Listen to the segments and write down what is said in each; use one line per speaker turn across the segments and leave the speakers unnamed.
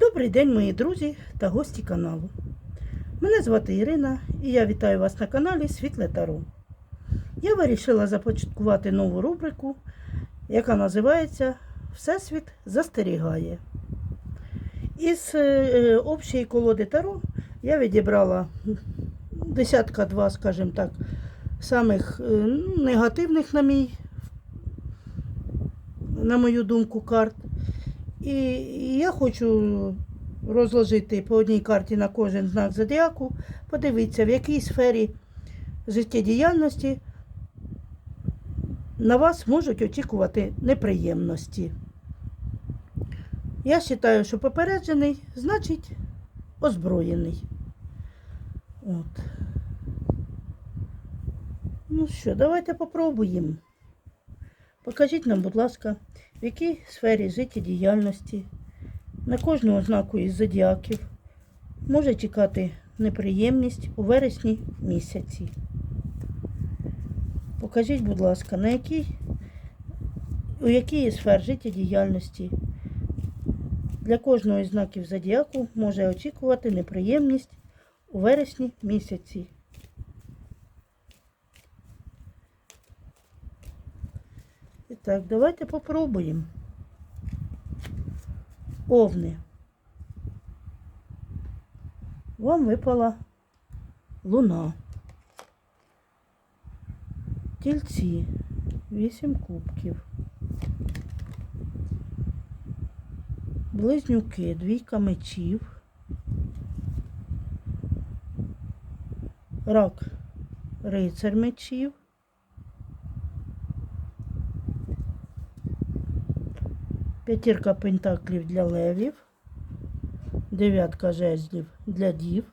Добрий день, мої друзі та гості каналу. Мене звати Ірина і я вітаю вас на каналі Світле Таро. Я вирішила започаткувати нову рубрику, яка називається Всесвіт застерігає. Із е, е, общої колоди Таро я відібрала десятка-два, скажімо так, самих е, ну, негативних, на мій, на мою думку, карт. І я хочу розложити по одній карті на кожен знак зодіаку, подивитися, в якій сфері життєдіяльності на вас можуть очікувати неприємності. Я вважаю, що попереджений, значить озброєний. От. Ну що, давайте попробуємо. Покажіть нам, будь ласка, в якій сфері життєдіяльності на кожну ознаку із зодіаків може чекати неприємність у вересні місяці. Покажіть, будь ласка, на якій, у якій сфер життєдіяльності для кожного із знаків зодіаку може очікувати неприємність у вересні місяці. І так, давайте попробуємо. Овни. Вам випала луна. Тільці. Вісім кубків. Близнюки, двійка мечів. Рак, рицар мечів. П'ятірка пентаклів для левів, дев'ятка жезлів для дів.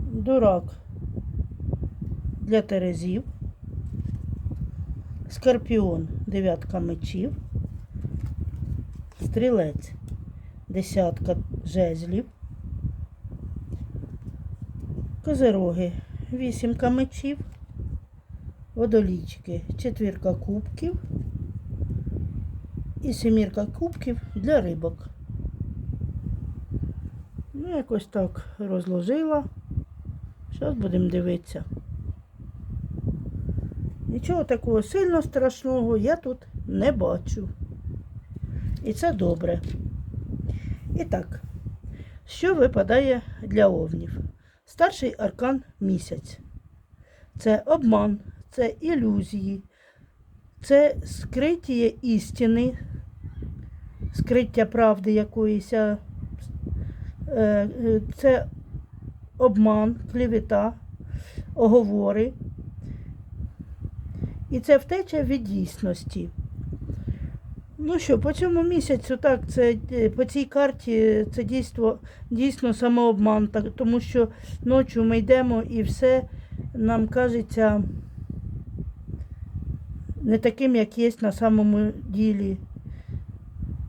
Дурак для терезів. Скорпіон дев'ятка мечів, стрілець десятка жезлів, козероги вісімка мечів, водолічки четвірка кубків і семірка кубків для рибок. Ну, якось так розложила. Зараз будемо дивитися. Нічого такого сильно страшного я тут не бачу. І це добре. І так, що випадає для овнів? Старший аркан місяць. Це обман, це ілюзії, це скриття істини, скриття правди якоїсь, е, е, це обман, клівета, оговори. І це втеча від дійсності. Ну що, по цьому місяцю, так, це е, по цій карті це дійство, дійсно самообман, так, тому що ночі ми йдемо і все нам кажеться не таким, як є на самому ділі.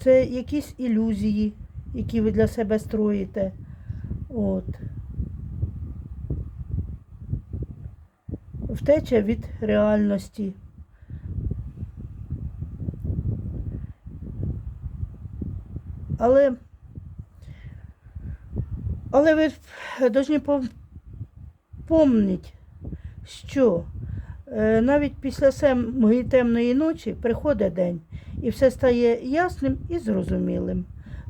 Це якісь ілюзії, які ви для себе строїте. От. Втеча від реальності. Але, але ви повинні пам'ятати, що е, навіть після самої темної ночі приходить день і все стає ясним і зрозумілим.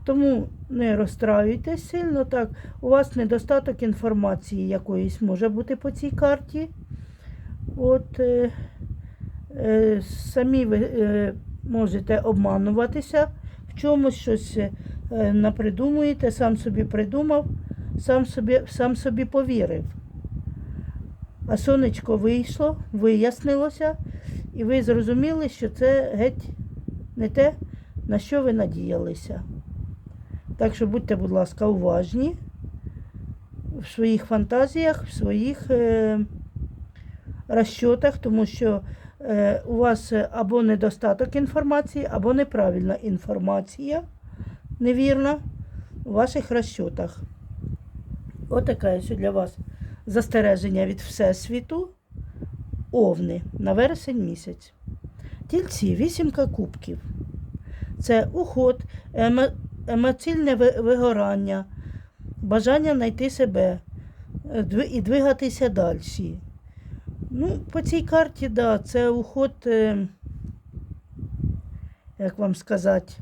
Тому не розстраюйтесь сильно так. У вас недостаток інформації якоїсь може бути по цій карті. От е, е, самі ви е, можете обмануватися в чомусь щось е, напридумуєте, сам собі придумав, сам собі, сам собі повірив. А сонечко вийшло, вияснилося, і ви зрозуміли, що це геть не те, на що ви надіялися. Так що будьте, будь ласка, уважні в своїх фантазіях, в своїх е, розчотах, тому що е, у вас або недостаток інформації, або неправильна інформація, невірна у ваших розчотах. Отаке ось для вас застереження від Всесвіту. Овни на вересень місяць. Тільці вісімка кубків. Це уход, емо- емоційне вигорання, бажання знайти себе е, і двигатися далі. Ну, по цій карті, да, це уход, е, як вам сказати,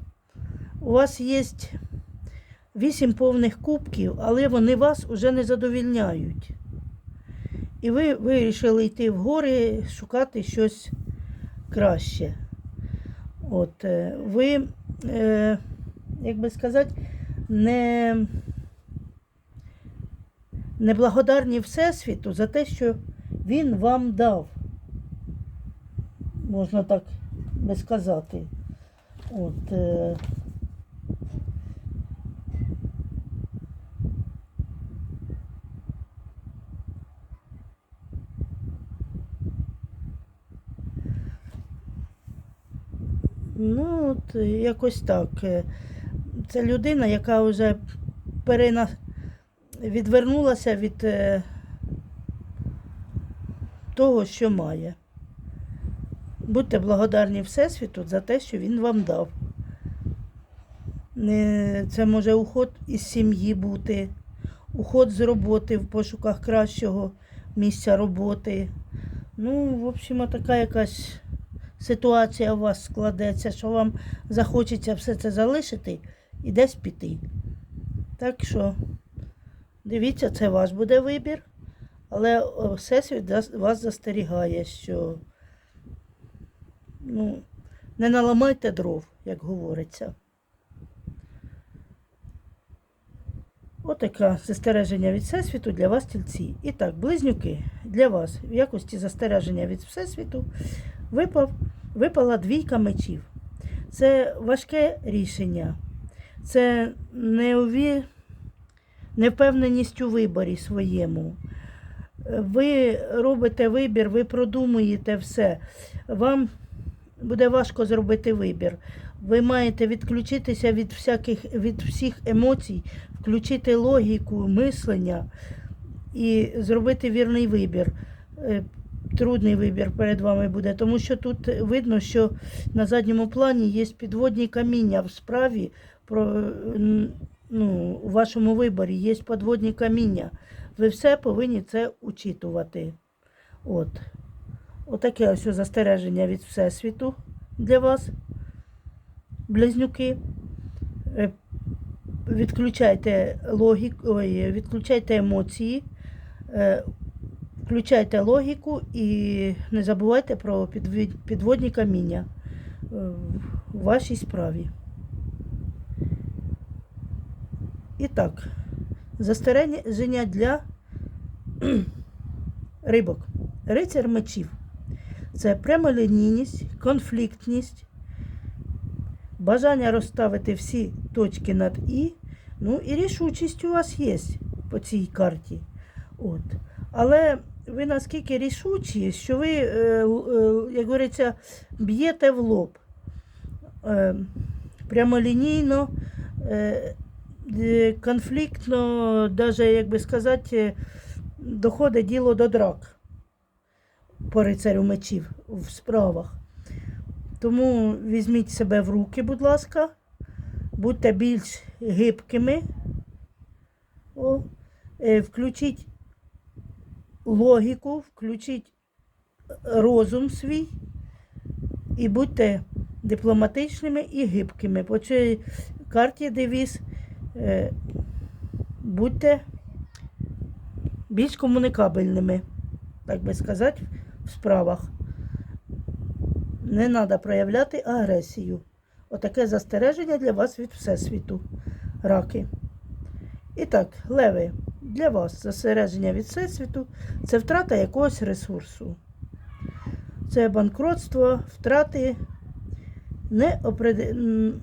у вас є вісім повних кубків, але вони вас уже не задовільняють. І ви вирішили йти в гори, шукати щось краще. От, е, ви, е, як би сказати, не, неблагодарні Всесвіту за те, що він вам дав. Можна так би сказати. От, е, Ну, от якось так. Е, Це людина, яка вже перена... відвернулася від е, того, що має. Будьте благодарні Всесвіту за те, що він вам дав. Це може уход із сім'ї бути, уход з роботи в пошуках кращого місця роботи. Ну, в общем, така якась ситуація у вас складеться, що вам захочеться все це залишити і десь піти. Так що дивіться, це ваш буде вибір, але Всесвіт вас застерігає, що ну, не наламайте дров, як говориться. Отаке застереження від Всесвіту для вас, тільці. І так, близнюки, для вас в якості застереження від Всесвіту випав, випала двійка мечів. Це важке рішення, це неуві... невпевненість у виборі своєму. Ви робите вибір, ви продумуєте все. Вам буде важко зробити вибір. Ви маєте відключитися від всяких від всіх емоцій, включити логіку, мислення і зробити вірний вибір. Е, Трудний вибір перед вами буде, тому що тут видно, що на задньому плані є підводні каміння в справі про ну, у вашому виборі є підводні каміння. Ви все повинні це учитувати. От. Отаке ось застереження від Всесвіту для вас, близнюки. Е, Відключайте логіку, ой, відключайте емоції, е, включайте логіку і не забувайте про підводні каміння е, в вашій справі. І так, застереження для рибок. Рицар мечів. Це прямолінійність, конфліктність, бажання розставити всі точки над І. Ну і рішучість у вас є по цій карті. От. Але ви наскільки рішучі, що ви, е, е, як говориться, б'єте в лоб. Е, прямолінійно, конфліктно, навіть, як би сказати, доходить діло до драк по рицарю мечів в справах. Тому візьміть себе в руки, будь ласка, будьте більш гибкими, О, е, включіть логіку, включіть розум свій і будьте дипломатичними і гибкими. По цій карті девіз е, будьте більш комунікабельними, так би сказати, в справах. Не треба проявляти агресію. Отаке застереження для вас від Всесвіту, раки. І так, леви, для вас застереження від Всесвіту це втрата якогось ресурсу. Це банкротство, втрати, неопреде- м,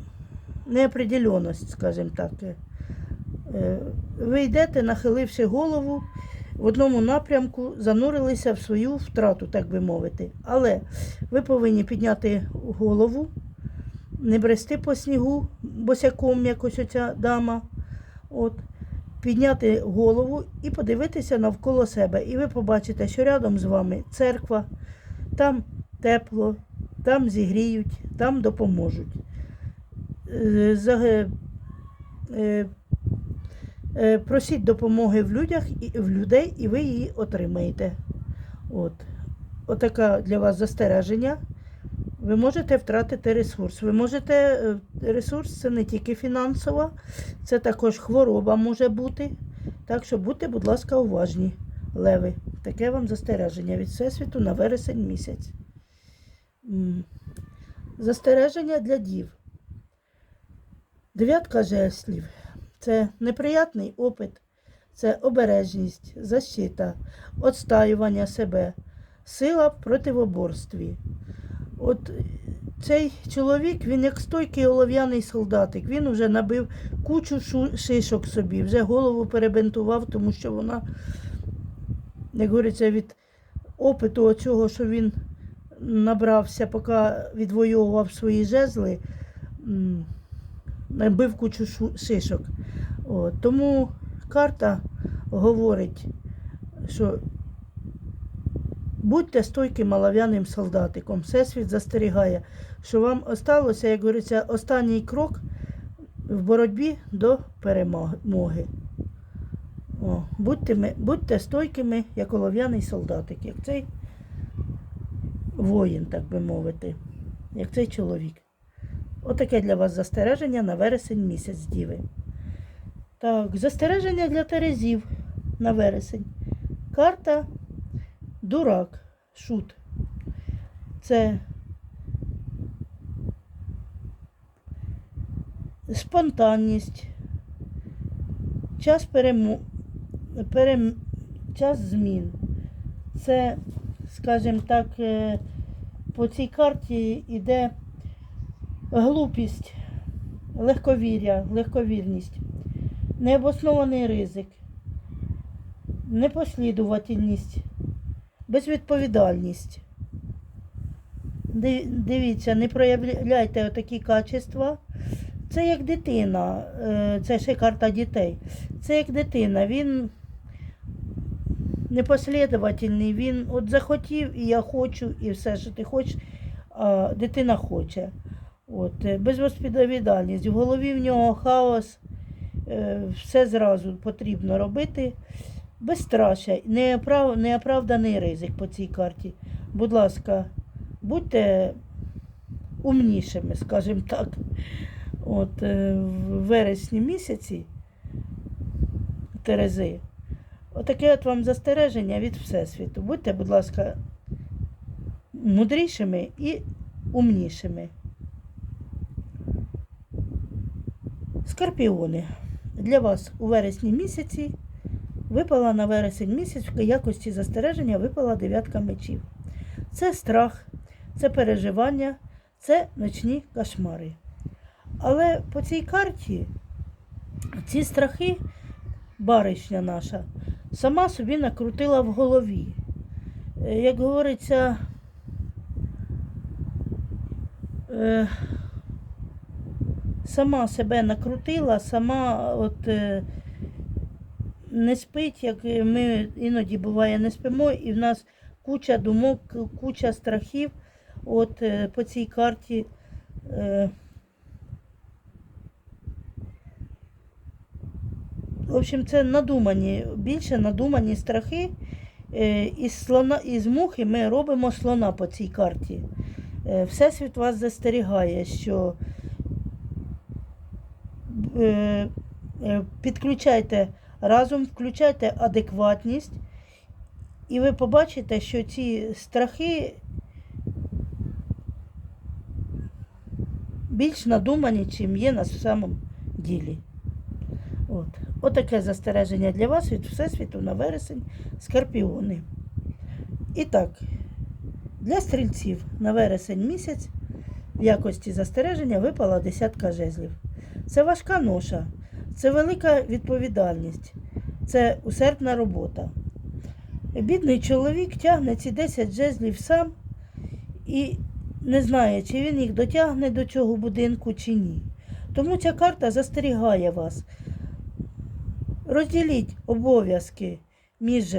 неопределеність, скажімо так. Е, Ви йдете, нахиливши голову, в одному напрямку занурилися в свою втрату, так би мовити. Але ви повинні підняти голову, не брести по снігу босяком, як ось оця дама. От. Підняти голову і подивитися навколо себе. І ви побачите, що рядом з вами церква, там тепло, там зігріють, там допоможуть. Е, е, е, Просіть допомоги в людях в людей, і ви її отримаєте. От. Отака для вас застереження. Ви можете втратити ресурс. Ви можете ресурс це не тільки фінансова, це також хвороба може бути. Так що будьте, будь ласка, уважні, леви. Таке вам застереження від Всесвіту на вересень місяць. Застереження для дів. Дев'ятка жеслів. Це неприятний опит, це обережність, защита, отстаювання себе, сила в противоборстві. От цей чоловік, він як стойкий олов'яний солдатик, він вже набив кучу шишок собі, вже голову перебинтував, тому що вона, як говориться, від опиту оцього, що він набрався, поки відвоював свої жезли, м, набив кучу шишок. От, тому карта говорить, що будьте стойким олов'яним солдатиком. Всесвіт застерігає, що вам осталося, як говориться, останній крок в боротьбі до перемоги. О, будьте, будьте стойкими, як олов'яний солдатик, як цей воїн, так би мовити, як цей чоловік. Отаке для вас застереження на вересень місяць діви. Так, застереження для Терезів на вересень. Карта Дурак, шут. Це спонтанність, час перему... перем... час змін. Це, скажімо так, е, по цій карті йде глупість, легковір'я, легковірність, необоснований ризик, непослідувательність, безвідповідальність. Дивіться, не проявляйте отакі качества. Це як дитина, е, це ще карта дітей. Це як дитина, він непослідовательний, він от захотів, і я хочу, і все, що ти хочеш, дитина хоче. От, е, безвідповідальність. В голові в нього хаос, е, все зразу потрібно робити. Безстрашя, неоправ... неоправданий ризик по цій карті. Будь ласка, будьте умнішими, скажімо так. От е, в вересні місяці Терези. Отаке от вам застереження від Всесвіту. Будьте, будь ласка, мудрішими і умнішими. Скорпіони. Для вас у вересні місяці випала на вересень місяць в якості застереження випала дев'ятка мечів. Це страх, це переживання, це ночні кошмари. Але по цій карті ці страхи, баришня наша, сама собі накрутила в голові. Е, Як говориться, е, сама себе накрутила, сама от е, не спить, як ми іноді буває не спимо, і в нас куча думок, куча страхів. От е, по цій карті. Е, В общем, це надумані, більше надумані страхи. Із слона, із мухи ми робимо слона по цій карті. Всесвіт вас застерігає, що підключайте разом, включайте адекватність, і ви побачите, що ці страхи більш надумані, чим є на самому ділі. От. Отаке застереження для вас від Всесвіту на вересень скорпіони. І так, для стрільців на вересень місяць в якості застереження випала десятка жезлів. Це важка ноша, це велика відповідальність, це усердна робота. Бідний чоловік тягне ці 10 жезлів сам і не знає, чи він їх дотягне до цього будинку чи ні. Тому ця карта застерігає вас. Розділіть обов'язки між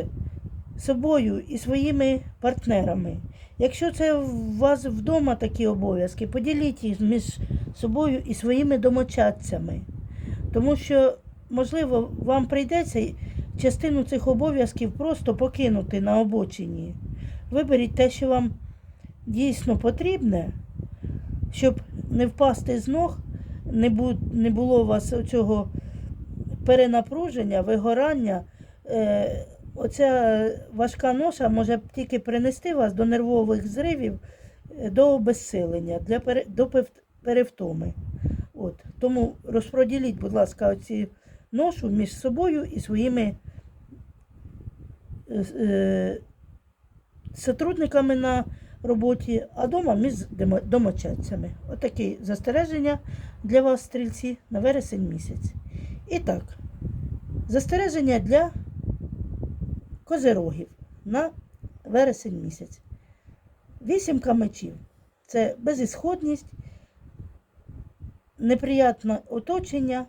собою і своїми партнерами. Якщо це у вас вдома такі обов'язки, поділіть їх між собою і своїми домочадцями. Тому що, можливо, вам прийдеться частину цих обов'язків просто покинути на обочині. Виберіть те, що вам дійсно потрібне, щоб не впасти з ног, не, було у вас цього перенапруження, вигорання. Оця важка ноша може тільки принести вас до нервових зривів, е, до обезсилення, для пере, до перевтоми. От. Тому розподіліть, будь ласка, оці ношу між собою і своїми е, е, сотрудниками на роботі, а дома між домочадцями. Отакі застереження для вас, стрільці, на вересень місяць. І так, застереження для козирогів на вересень місяць. Вісімка мечів це безісходність, неприятне оточення,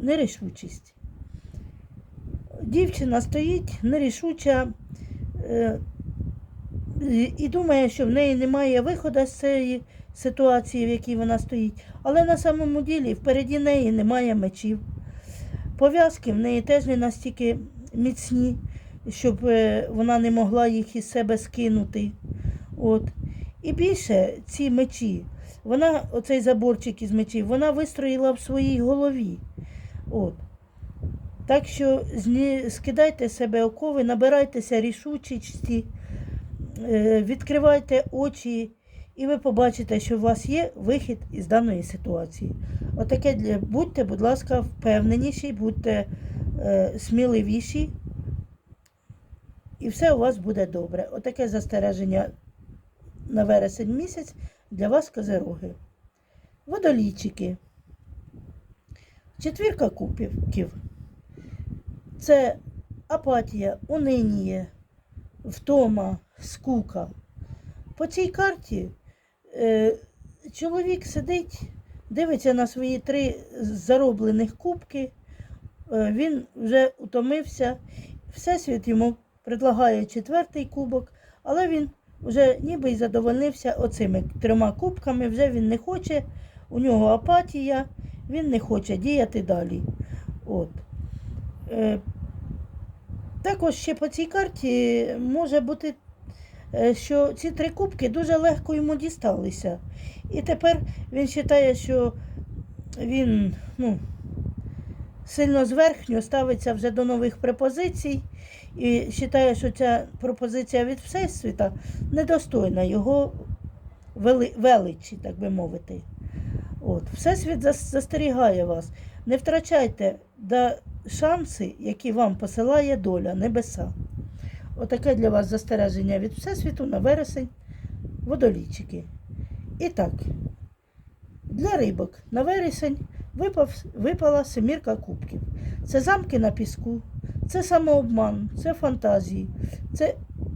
нерішучість. Дівчина стоїть нерішуча е, і- думає, що в неї немає виходу з цієї ситуації, в якій вона стоїть. Але на самому ділі впереді неї немає мечів. Пов'язки в неї теж не настільки міцні, щоб е, вона не могла їх із себе скинути. От. І більше ці мечі, вона, оцей заборчик із мечів, вона вистроїла в своїй голові. От. Так що скидайте себе окови, набирайтеся рішучості, е, відкривайте очі, і ви побачите, що у вас є вихід із даної ситуації. Отаке будьте, будь ласка, впевненіші, будьте сміливіші, і все у вас буде добре. Отаке застереження на вересень місяць для вас, козероги. Водолійчики. Четвірка кубків. Це апатія, унинія, втома, скука. По цій карті е, чоловік сидить, дивиться на свої три зароблених кубки. Е, він вже утомився. Всесвіт йому предлагає четвертий кубок, але він вже ніби й задовольнився оцими трьома кубками, вже він не хоче, у нього апатія, він не хоче діяти далі. От. Е, також ще по цій карті може бути, е, що ці три кубки дуже легко йому дісталися. І тепер він вважає, що він ну, сильно зверхньо ставиться вже до нових пропозицій і вважає, що ця пропозиція від Всесвіта недостойна його величі, так би мовити. От. Всесвіт застерігає вас. Не втрачайте да, шанси, які вам посилає доля, небеса. Отаке для вас застереження від Всесвіту на вересень водолійчики. І так, для рибок на вересень випав, випала семірка кубків. Це замки на піску, це самообман, це фантазії, це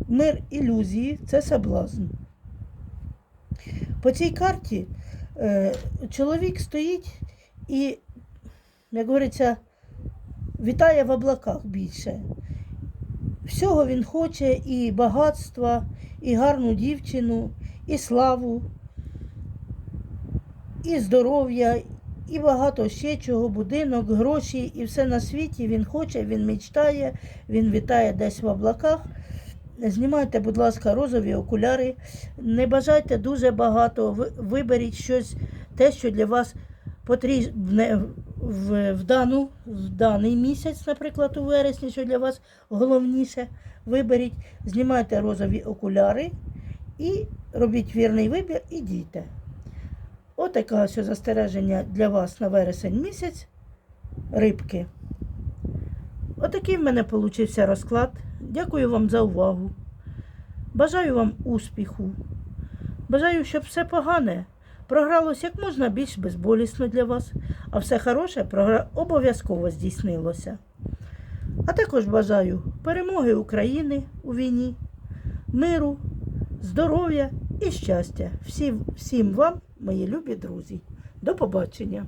мир ілюзії, це соблазн. По цій карті е, чоловік стоїть і, як говориться, вітає в облаках більше. Всього він хоче і багатства, і гарну дівчину, і славу, і здоров'я, і багато ще чого, будинок, гроші, і все на світі він хоче, він мечтає, він вітає десь в облаках. Знімайте, будь ласка, розові окуляри. Не бажайте дуже багато. Виберіть щось, те, що для вас потрібне в, в, дану, в даний місяць, наприклад, у вересні, що для вас головніше. Виберіть, знімайте розові окуляри і робіть вірний вибір і дійте. Отаке ось застереження для вас на вересень місяць. Рибки. Отакий в мене получився розклад. Дякую вам за увагу. Бажаю вам успіху. Бажаю, щоб все погане програлось як можна більш безболісно для вас, а все хороше програ- обов'язково здійснилося. А також бажаю перемоги України у війні, миру, здоров'я і щастя. Всім, всім вам, мої любі друзі. До побачення!